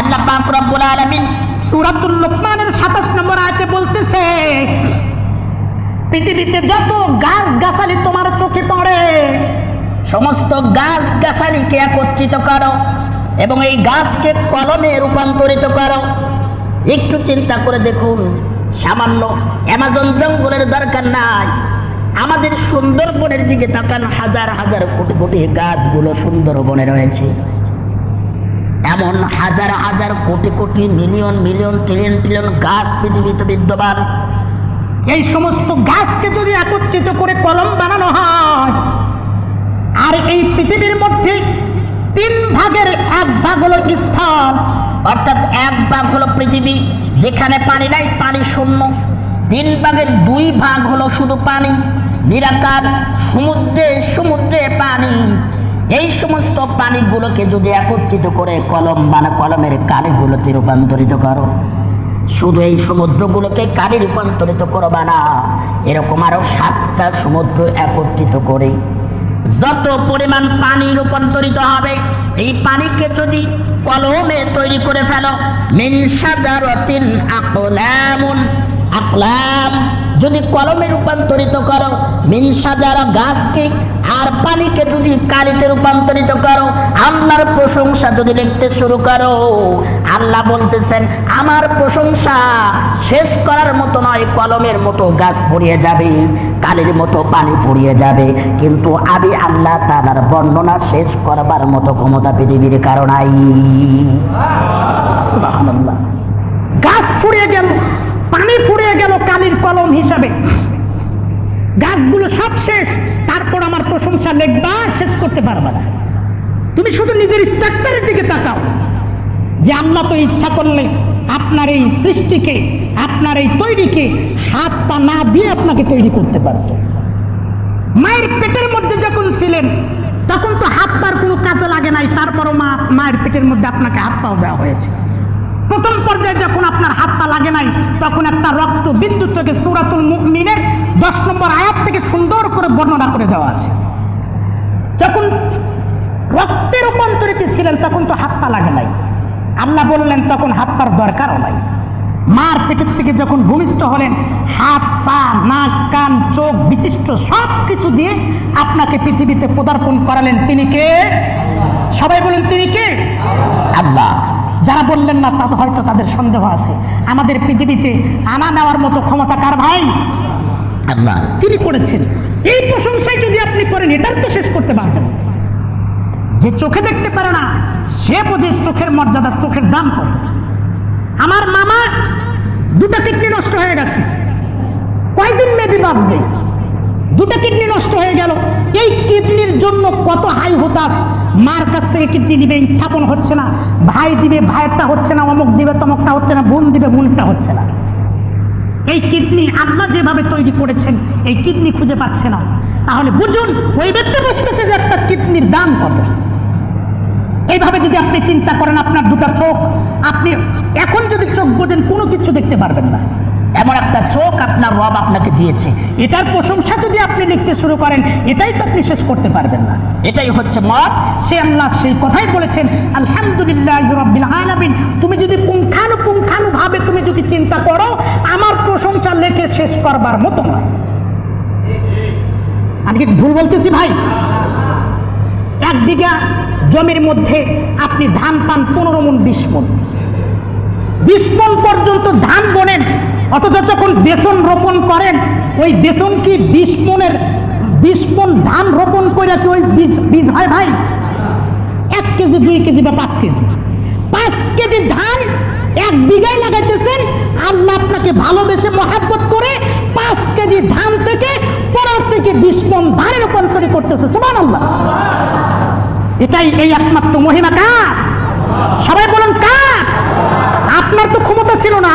আল্লাহ পাক রব্বুল আলামিন সূরাতুল লোকমানের 27 নম্বর আয়াতে বলতেছে, পৃথিবীতে যত গাছ গাছালি তোমার চোখে পড়ে, সমস্ত গাছ গাছালিকে একত্রিত করো এবং এই গাছকে কলমে রূপান্তরিত করো। একটু চিন্তা করে দেখুন, সামান্য অ্যামাজন জঙ্গলের দরকার নাই। আমাদের সুন্দরবনের দিকে তাকান, হাজার হাজার কোটি কোটি গাছগুলো সুন্দরবনে রয়েছে। এমন হাজার হাজার crore crore million million trillion trillion গাছ পৃথিবীতে বিদ্যমান। এই সমস্ত গাছকে যদি একত্রিত করে কলম বানানো হয়, আর এই পৃথিবীর মধ্যে তিন ভাগের এক ভাগ হলো স্থল, অর্থাৎ এক ভাগ হলো পৃথিবী, যেখানে পানি নাই, পানি শূন্য। তিন ভাগের দুই ভাগ হলো শুধু পানি, নিরাকার, সমুদ্রে সমুদ্রে পানি। এই সমস্ত পানিগুলোকে যদি একত্রিত করে কলম বানা, কলমের কালিগুলোতে রূপান্তরিত করো। শুধু এই সমুদ্রগুলোকে কালি রূপান্তরিত করবা না, এরকম আরও সাতটা সমুদ্র একত্রিত করে। যত পরিমাণ পানি রূপান্তরিত হবে, এই পানিকে যদি কলমে তৈরি করে ফেলো, মিন সাজারাতিন আকলামুন আকলাম। যদি কলমে রূপান্তরিত করো, মিন সাজারা গাছকে আর পানিকে যদি কালিতে রূপান্তরিত করো, আল্লাহর প্রশংসা যদি লিখতে শুরু করো। আল্লাহ বলতেছেন, আমার প্রশংসা শেষ করার মতো নয়, কলমের মতো গাছ পড়িয়ে যাবে, কালির মতো পানি পড়িয়ে যাবে। কিন্তু আমি আল্লাহ তালার বর্ণনা শেষ করবার মতো ক্ষমতা পৃথিবীর কারণাই সুবহানাল্লাহ। গাছ ফুরিয়ে গেল। পানি ফুরিয়ে গেল কালির কলম হিসাবে। গাছগুলো সব শেষ, তারপর আমার প্রশংসা লেখবা, শেষ করতে পারবে না। তুমি শুধু নিজের স্ট্রাকচারের দিকে তাকাও। যে আল্লাহ তো ইচ্ছা করলে আপনার এই সৃষ্টিকে, আপনার এই তৈরিকে হাত পা না দিয়ে আপনাকে তৈরি করতে পারত। মায়ের পেটের মধ্যে যখন ছিলেন, তখন তো হাত পার কোনো কাজে লাগে নাই, তারপরও মা, মায়ের পেটের মধ্যে আপনাকে হাত পাও দেওয়া হয়েছে। প্রথম পর্যায়ে যখন আপনার হাত পা লাগে নাই, তখন একটা রক্ত বিন্দু থেকে সুরাতুল মুমিনের দশ নম্বর আয়াত থেকে সুন্দর করে বর্ণনা করে দেওয়া আছে। যখন রক্তে রূপান্তরিত ছিলেন, তখন তো হাত পা লাগে নাই। আল্লাহ বললেন, তখন হাত পার দরকারও নাই। মার পেটের থেকে যখন ভূমিষ্ঠ হলেন, হাত, পা, নাক, কান, চোখ, বিশিষ্ট সব কিছু দিয়ে আপনাকে পৃথিবীতে পদার্পণ করালেন। তিনি কে? সবাই বলেন, তিনি কে? আল্লাহ। যারা বললেন না তা তো হয়তো তাদের সন্দেহ আছে। আমাদের পৃথিবীতে আনা নেওয়ার মতো ক্ষমতা কার ভাই? আল্লাহ। তিনি করেছেন। এই প্রশংসায় যদি আপনি করেন এটার তো শেষ করতে পারবেন। যে চোখে দেখতে পারে না সে বোঝে চোখের মর্যাদা চোখের দাম কত। আমার মামা দুটো কিডনি নষ্ট হয়ে গেছে। কয়দিন মেবি বাঁচবে? দুটো কিডনি নষ্ট হয়ে গেল। এই কিডনির জন্য কত হাই হতাশ মার কাছ থেকে কিডনি দিবে স্থাপন হচ্ছে না। ভাই দিবে, ভাইয়েরটা হচ্ছে না, অমুক দিবে, তমকটা হচ্ছে না, বোন দিবে, বোনটা হচ্ছে না। এই কিডনি আল্লাহ যেভাবে তৈরি করেছেন, এই কিডনি খুঁজে পাচ্ছে না। তাহলে বুঝুন, ওই ব্যক্তি বুঝতেছে যে একটা কিডনির দাম কত। এইভাবে যদি আপনি চিন্তা করেন, আপনার দুটো চোখ, আপনি এখন যদি চোখ বোঝেন, কোনো কিছু দেখতে পারবেন না। এমন একটা চোখ আপনার রব আপনাকে দিয়েছে। এটার প্রশংসা যদি আপনি লিখতে শুরু করেন, এটাই তো আপনি শেষ করতে পারবেন না। এটাই হচ্ছে মত। সে আল্লাহ সেই কথাই বলেছেন, আলহামদুলিল্লাহ তুমি যদি পুঙ্খানুপুঙ্খানু ভাবে তুমি যদি চিন্তা করো, আমার প্রশংসা লেখে শেষ করবার মতো নয়। আমি কি ভুল বলতেছি ভাই? এক বিঘা জমির মধ্যে আপনি ধান পান পনেরো মন, বিশ মন। বিশ পর্যন্ত ধান বোনেন। অথচ যখন বেসন রোপণ করেন, ওই বেসন কি বিশ মনের মন ধান রোপণ করে কি ওই বীজ বীজ হয় ভাই? এক কেজি, দুই কেজি বা পাঁচ কেজি। পাঁচ কেজি ধান এক বিঘায় লাগাইতেছেন, আল্লাহ আপনাকে ভালোবেসে মহাব্বত করে পাঁচ কেজি ধান থেকে পনেরো থেকে বিশ মন ধানে রূপান্তরিত করতেছে। সুমান আল্লাহ এটাই এই একমাত্র মহিমা কার? সবাই বলেন কার? আপনার তো ক্ষমতা ছিল না